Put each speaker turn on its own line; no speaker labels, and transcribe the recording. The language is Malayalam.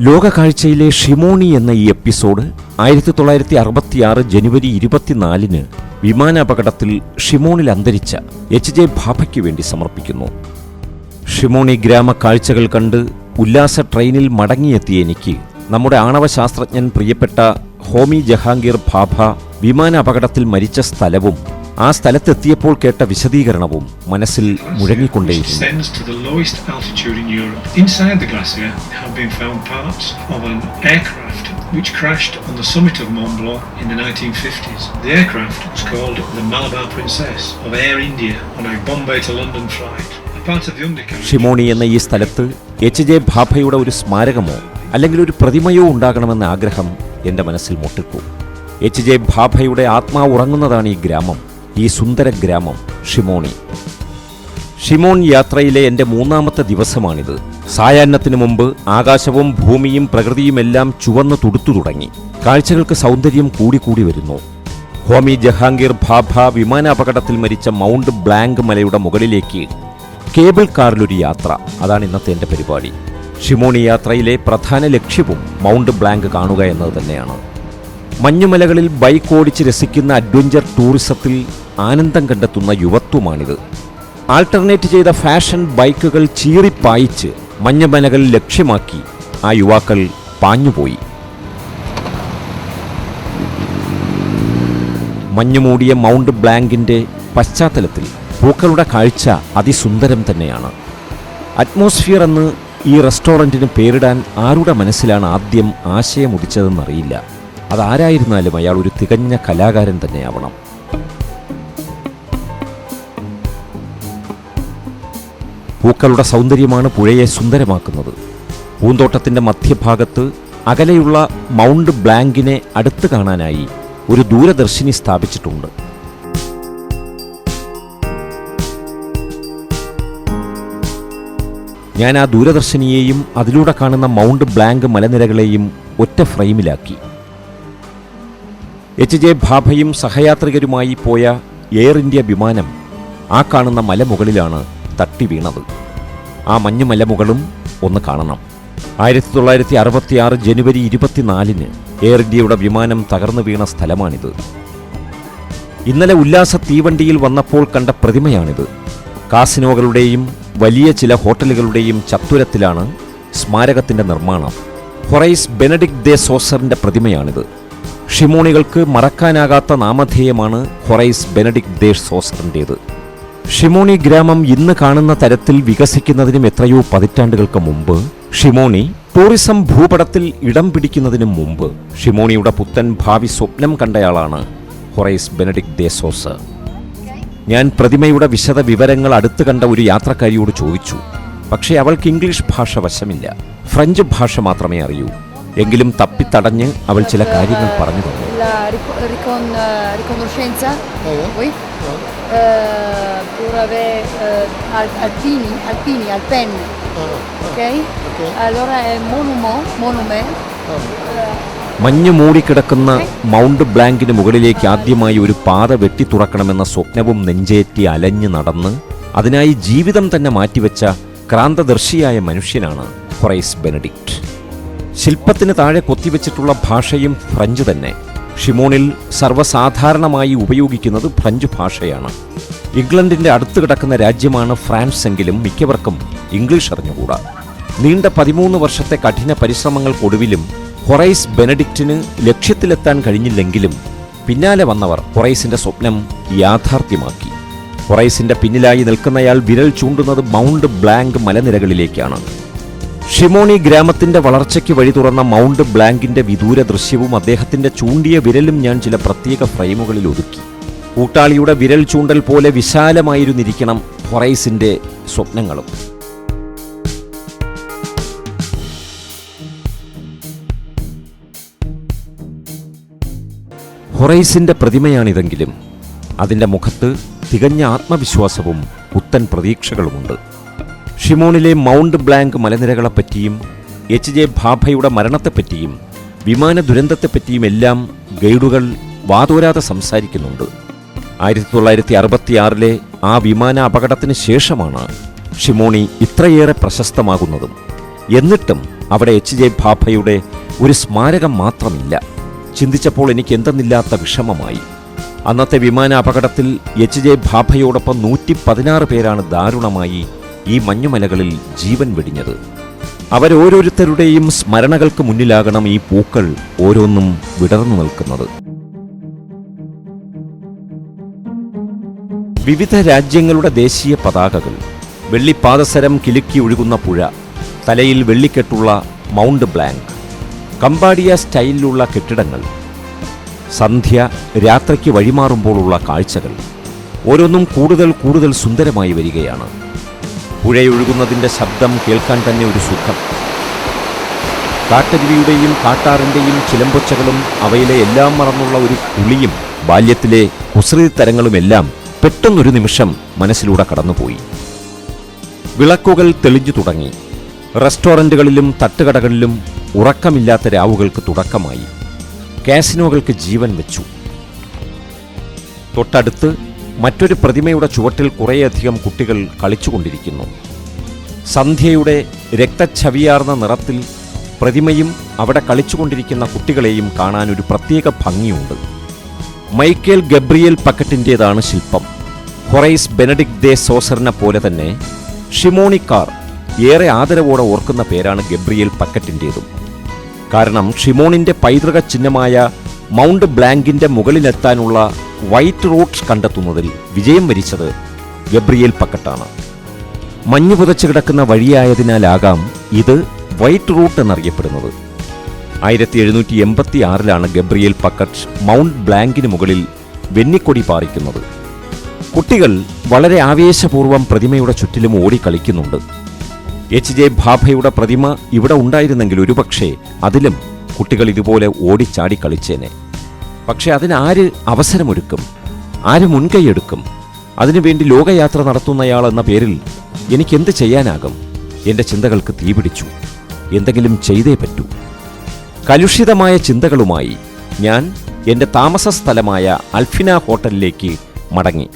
ലോകകാഴ്ചയിലെ ഷിമോണി എന്ന ഈ എപ്പിസോഡ് ആയിരത്തി തൊള്ളായിരത്തി അറുപത്തിയാറ് ജനുവരി ഇരുപത്തിനാലിന് വിമാനാപകടത്തിൽ ഷിമോണിൽ അന്തരിച്ച എച്ച് ജെ ഭാഭയ്ക്ക് വേണ്ടി സമർപ്പിക്കുന്നു. ഷിമോണി ഗ്രാമ കാഴ്ചകൾ കണ്ട് ഉല്ലാസ ട്രെയിനിൽ മടങ്ങിയെത്തിയ എനിക്ക് നമ്മുടെ ആണവശാസ്ത്രജ്ഞൻ പ്രിയപ്പെട്ട ഹോമി ജഹാംഗീർ ഭാഭ വിമാന അപകടത്തിൽ മരിച്ച സ്ഥലവും ആ സ്ഥലത്തെത്തിയപ്പോൾ കേട്ട വിശദീകരണവും മനസ്സിൽ മുഴങ്ങിക്കൊണ്ടേയിരുന്നു. എന്ന ഈ സ്ഥലത്ത് എച്ച് ജെ ഭാഭയുടെ ഒരു സ്മാരകമോ അല്ലെങ്കിൽ ഒരു പ്രതിമയോ ഉണ്ടാകണമെന്ന ആഗ്രഹം എന്റെ മനസ്സിൽ മുട്ടിട്ടു. എച്ച് ജെ ഭാഭയുടെ ആത്മാ ഉറങ്ങുന്നതാണ് ഈ ഗ്രാമം. ഈ സുന്ദര ഗ്രാമം ഷിമോണി. ഷിമോൺ യാത്രയിലെ എന്റെ മൂന്നാമത്തെ ദിവസമാണിത്. സായാഹ്നത്തിനു മുമ്പ് ആകാശവും ഭൂമിയും പ്രകൃതിയുമെല്ലാം ചുവന്നു തുടുത്തു തുടങ്ങി. കാഴ്ചകൾക്ക് സൗന്ദര്യം കൂടിക്കൂടി വരുന്നു. ഹോമി ജഹാംഗീർ ഭാഭ വിമാനാപകടത്തിൽ മരിച്ച മൗണ്ട് ബ്ലാങ്ക് മലയുടെ മുകളിലേക്ക് കേബിൾ കാറിലൊരു യാത്ര. അതാണ് ഇന്നത്തെ എന്റെ പരിപാടി. ഷിമോണി യാത്രയിലെ പ്രധാന ലക്ഷ്യവും മൗണ്ട് ബ്ലാങ്ക് കാണുക എന്നത് തന്നെയാണ്. മഞ്ഞുമലകളിൽ ബൈക്ക് ഓടിച്ച് രസിക്കുന്ന അഡ്വഞ്ചർ ടൂറിസത്തിൽ ആനന്ദം കണ്ടെത്തുന്ന യുവത്വമാണിത്. ആൾട്ടർനേറ്റ് ചെയ്ത ഫാഷൻ ബൈക്കുകൾ ചീറിപ്പായിച്ച് മഞ്ഞുമലകൾ ലക്ഷ്യമാക്കി ആ യുവാക്കൾ പാഞ്ഞുപോയി. മഞ്ഞുമൂടിയ മൗണ്ട് ബ്ലാങ്കിന്റെ പശ്ചാത്തലത്തിൽ പൂക്കളുടെ കാഴ്ച അതിസുന്ദരം തന്നെയാണ്. അറ്റ്മോസ്ഫിയർ എന്ന് ഈ റെസ്റ്റോറന്റിന് പേരിടാൻ ആരുടെ മനസ്സിലാണ് ആദ്യം ആശയമുദിച്ചതെന്നറിയില്ല. അതാരായിരുന്നാലും അയാൾ ഒരു തികഞ്ഞ കലാകാരൻ തന്നെയാവണം. പൂക്കളുടെ സൗന്ദര്യമാണ് പുഴയെ സുന്ദരമാക്കുന്നത്. പൂന്തോട്ടത്തിന്റെ മധ്യഭാഗത്ത് അകലെയുള്ള മൗണ്ട് ബ്ലാങ്കിനെ അടുത്ത് കാണാനായി ഒരു ദൂരദർശിനി സ്ഥാപിച്ചിട്ടുണ്ട്. ഞാൻ ആ ദൂരദർശിനിയെയും അതിലൂടെ കാണുന്ന മൗണ്ട് ബ്ലാങ്ക് മലനിരകളെയും ഒറ്റ ഫ്രെയിമിലാക്കി. എച്ച് ജെ ഭാഭയും സഹയാത്രികരുമായി പോയ എയർ ഇന്ത്യ വിമാനം ആ കാണുന്ന മലമുകളിലാണ് തട്ടി വീണത് ആ മഞ്ഞു മലമുകളും ഒന്ന് കാണണം. ആയിരത്തി തൊള്ളായിരത്തി അറുപത്തിയാറ് ജനുവരി ഇരുപത്തിനാലിന് എയർ ഇന്ത്യയുടെ വിമാനം തകർന്നു വീണ സ്ഥലമാണിത്. ഇന്നലെ ഉല്ലാസ തീവണ്ടിയിൽ വന്നപ്പോൾ കണ്ട പ്രതിമയാണിത്. കാസിനോകളുടെയും വലിയ ചില ഹോട്ടലുകളുടെയും ചത്തുരത്തിലാണ് സ്മാരകത്തിന്റെ നിർമ്മാണം. ഹൊറൈസ് ബെനഡിക് ദേ സോസറിന്റെ പ്രതിമയാണിത്. ഷിമോണികൾക്ക് മറക്കാനാകാത്ത നാമധേയമാണ് ഹൊറൈസ് ബെനഡിക് ദേശ് സോസറിന്റേത് ഷിമോണി ഗ്രാമം ഇന്ന് കാണുന്ന തരത്തിൽ വികസിക്കുന്നതിനും എത്രയോ പതിറ്റാണ്ടുകൾക്ക് മുമ്പ് ഷിമോണി ടൂറിസം ഭൂപടത്തിൽ ഇടം പിടിക്കുന്നതിനു മുമ്പ് ഷിമോണിയുടെ പുത്തൻ ഭാവി സ്വപ്നം കണ്ടയാളാണ് ഹൊറൈസ് ബെനഡിക് ദേസോസ് ഞാൻ പ്രതിമയുടെ വിശദ വിവരങ്ങൾ അടുത്ത് കണ്ട ഒരു യാത്രക്കാരിയോട് ചോദിച്ചു പക്ഷേ അവൾക്ക് ഇംഗ്ലീഷ് ഭാഷ വശമില്ല. ഫ്രഞ്ച് ഭാഷ മാത്രമേ അറിയൂ. എങ്കിലും തപ്പിത്തടഞ്ഞ് അവൾ ചില കാര്യങ്ങൾ പറഞ്ഞു തന്നു.
Eh. Eh, eh.
മഞ്ഞ് മൂടിക്കിടക്കുന്ന മൗണ്ട് ബ്ലാങ്കിന് മുകളിലേക്ക് ആദ്യമായി ഒരു പാത വെട്ടി തുറക്കണമെന്ന സ്വപ്നവും നെഞ്ചേറ്റി അലഞ്ഞു നടന്ന് അതിനായി ജീവിതം തന്നെ മാറ്റിവെച്ച ക്രാന്തദർശിയായ മനുഷ്യനാണ് ക്രൈസ് ബെനഡിക്റ്റ്. ശില്പത്തിന് താഴെ കൊത്തിവെച്ചിട്ടുള്ള ഭാഷയും ഫ്രഞ്ച് തന്നെ. ഷിമോണിൽ സർവസാധാരണമായി ഉപയോഗിക്കുന്നത് ഫ്രഞ്ച് ഭാഷയാണ്. ഇംഗ്ലണ്ടിന്റെ അടുത്ത് കിടക്കുന്ന രാജ്യമാണ് ഫ്രാൻസ് എങ്കിലും മിക്കവർക്കും ഇംഗ്ലീഷ് അറിഞ്ഞുകൂടാ. നീണ്ട പതിമൂന്ന് വർഷത്തെ കഠിന പരിശ്രമങ്ങൾക്കൊടുവിലും ഹൊറൈസ് ബെനഡിക്റ്റിന് ലക്ഷ്യത്തിലെത്താൻ കഴിഞ്ഞില്ലെങ്കിലും പിന്നാലെ വന്നവർ ഹൊറൈസിന്റെ സ്വപ്നം യാഥാർത്ഥ്യമാക്കി. ഹൊറൈസിന്റെ പിന്നിലായി നിൽക്കുന്നയാൾ വിരൽ ചൂണ്ടുന്നത് മൗണ്ട് ബ്ലാങ്ക് മലനിരകളിലേക്കാണ്. ഷിമോണി ഗ്രാമത്തിന്റെ വളർച്ചയ്ക്ക് വഴി തുറന്ന മൗണ്ട് ബ്ലാങ്കിന്റെ വിദൂര ദൃശ്യവും അദ്ദേഹത്തിന്റെ ചൂണ്ടിയ വിരലും ഞാൻ ചില പ്രത്യേക ഫ്രെയിമുകളിൽ ഒതുക്കി. കൂട്ടാളിയുടെ വിരൽ ചൂണ്ടൽ പോലെ വിശാലമായിരുന്നിരിക്കണം ഹൊറൈസിന്റെ സ്വപ്നങ്ങളും. ഹൊറൈസിന്റെ പ്രതിമയാണിതെങ്കിലും. അതിന്റെ മുഖത്ത് തികഞ്ഞ ആത്മവിശ്വാസവും പുത്തൻ പ്രതീക്ഷകളുമുണ്ട്. ഷിമോണിലെ മൗണ്ട് ബ്ലാങ്ക് മലനിരകളെപ്പറ്റിയും എച്ച് ജെ ഭാഭയുടെ മരണത്തെപ്പറ്റിയും വിമാന ദുരന്തത്തെപ്പറ്റിയും എല്ലാം ഗൈഡുകൾ വാതോരാതെ സംസാരിക്കുന്നുണ്ട്. ആയിരത്തി തൊള്ളായിരത്തി അറുപത്തിയാറിലെ ആ വിമാന അപകടത്തിന് ശേഷമാണ് ഷിമോണി ഇത്രയേറെ പ്രശസ്തമാകുന്നതും. എന്നിട്ടും അവിടെ എച്ച് ജെ ഭാഭയുടെ ഒരു സ്മാരകം മാത്രമില്ല. ചിന്തിച്ചപ്പോൾ എനിക്ക് എന്തെന്നില്ലാത്ത വിഷമമായി. അന്നത്തെ വിമാന അപകടത്തിൽ എച്ച് ജെ ഭാഭയോടൊപ്പം നൂറ്റി പതിനാറ് പേരാണ് ദാരുണമായി ഈ മഞ്ഞുമലകളിൽ ജീവൻ വെടിഞ്ഞത്. അവരോരോരുത്തരുടെയും സ്മരണകൾക്ക് മുന്നിലാകണം ഈ പൂക്കൾ ഓരോന്നും വിടർന്നു നിൽക്കുന്നത്. വിവിധ രാജ്യങ്ങളുടെ ദേശീയ പതാകകൾ വെള്ളിപ്പാദസരം കിലുക്കി ഒഴുകുന്ന പുഴ തലയിൽ വെള്ളിക്കെട്ടുള്ള മൗണ്ട് ബ്ലാങ്ക് കമ്പാടിയ സ്റ്റൈലിലുള്ള കെട്ടിടങ്ങൾ സന്ധ്യ രാത്രിക്ക് വഴിമാറുമ്പോഴുള്ള കാഴ്ചകൾ ഓരോന്നും കൂടുതൽ കൂടുതൽ സുന്ദരമായി വരികയാണ്. പുഴയൊഴുകുന്നതിന്റെ ശബ്ദം കേൾക്കാൻ തന്നെ ഒരു സുഖം. കാട്ടരുവിയുടെയും കാട്ടാറിന്റെയും ചിലമ്പൊച്ചകളും അവയിലെ എല്ലാം മറന്നുള്ള ഒരു കുളിയും ബാല്യത്തിലെ കുസൃതി കുസൃതിത്തരങ്ങളുമെല്ലാം പെട്ടെന്നൊരു നിമിഷം മനസ്സിലൂടെ കടന്നുപോയി. വിളക്കുകൾ തെളിഞ്ഞു തുടങ്ങി. റെസ്റ്റോറന്റുകളിലും തട്ടുകടകളിലും ഉറക്കമില്ലാത്ത രാവുകൾക്ക് തുടക്കമായി. കാസിനോകൾക്ക് ജീവൻ വെച്ചു. തൊട്ടടുത്ത് മറ്റൊരു പ്രതിമയുടെ ചുവട്ടിൽ കുറേയധികം കുട്ടികൾ കളിച്ചുകൊണ്ടിരിക്കുന്നു. സന്ധ്യയുടെ രക്തച്ഛവിയാർന്ന നിറത്തിൽ പ്രതിമയും അവിടെ കളിച്ചുകൊണ്ടിരിക്കുന്ന കുട്ടികളെയും കാണാൻ ഒരു പ്രത്യേക ഭംഗിയുണ്ട്. മൈക്കേൽ ഗബ്രിയേൽ പക്കറ്റിന്റേതാണ് ശില്പം. ഹൊറൈസ് ബെനഡിക് ദേ സോസറിനെ പോലെ തന്നെ ഷിമോണിക്കാർ ഏറെ ആദരവോടെ ഓർക്കുന്ന പേരാണ് ഗബ്രിയേൽ പക്കറ്റിന്റേതും. കാരണം ഷിമോണിന്റെ പൈതൃക ചിഹ്നമായ മൗണ്ട് ബ്ലാങ്കിന്റെ മുകളിലെത്താനുള്ള വൈറ്റ് റോഡ്സ് കണ്ടെത്തുന്നതിൽ വിജയം വരിച്ചത് ഗബ്രിയേൽ പക്കട്ടാണ് മഞ്ഞു പുതച്ചു കിടക്കുന്ന വഴിയായതിനാലാകാം ഇത് വൈറ്റ് റൂട്ട് എന്നറിയപ്പെടുന്നത്. ആയിരത്തി എഴുന്നൂറ്റി എൺപത്തി ആറിലാണ് ഗബ്രിയേൽ പക്കറ്റ് മൗണ്ട് ബ്ലാങ്കിന് മുകളിൽ വെന്നിക്കൊടി പാറിക്കുന്നത്. കുട്ടികൾ വളരെ ആവേശപൂർവം പ്രതിമയുടെ ചുറ്റിലും ഓടി കളിക്കുന്നുണ്ട്. എച്ച് ജെ ഭാഭയുടെ പ്രതിമ ഇവിടെ ഉണ്ടായിരുന്നെങ്കിൽ ഒരുപക്ഷേ അതിലും കുട്ടികൾ ഇതുപോലെ ഓടിച്ചാടി കളിച്ചേനെ. പക്ഷെ അതിനാര് അവസരമൊരുക്കും? ആര് മുൻകൈയെടുക്കും? അതിനുവേണ്ടി ലോകയാത്ര നടത്തുന്നയാൾ എന്ന പേരിൽ എനിക്കെന്ത് ചെയ്യാനാകും? എന്റെ ചിന്തകൾക്ക് തീപിടിച്ചു. എന്തെങ്കിലും ചെയ്തേ പറ്റൂ. കലുഷിതമായ ചിന്തകളുമായി ഞാൻ എന്റെ താമസ സ്ഥലമായ അൽഫിന ഹോട്ടലിലേക്ക് മടങ്ങി.